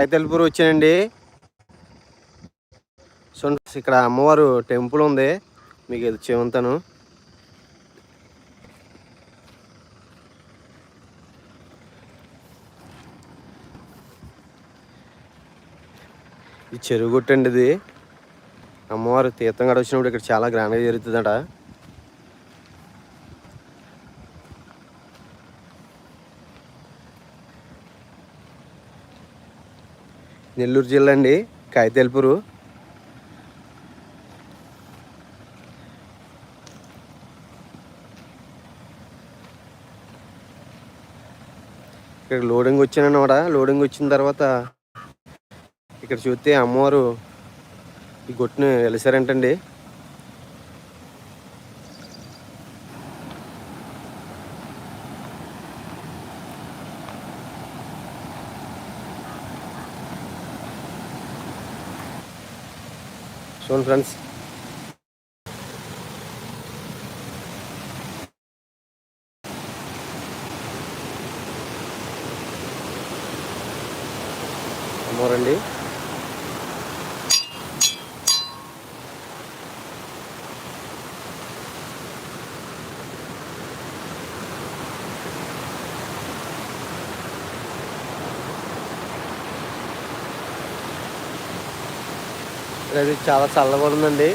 రైతల్పూర్ వచ్చానండి. సో ఇక్కడ అమ్మవారు టెంపుల్ ఉంది. మీకు ఇది చెబుతాను ఈ చెరువు కొట్టండి ఇది. అమ్మవారు తీర్థం గడ వచ్చినప్పుడు ఇక్కడ చాలా గ్రాండ్గా జరుగుతుందట. నెల్లూరు జిల్లా అండి కాగితేల్పూరు ఇక్కడ లోడింగ్ వచ్చానన్నమాట లోడింగ్ వచ్చిన తర్వాత ఇక్కడ చూస్తే అమ్మవారు ఈ గొట్టును వెలిసారంటండి. చూడండి ఫ్రెండ్స్. అమ్మోరండి చాలా చల్లగా ఉందండి.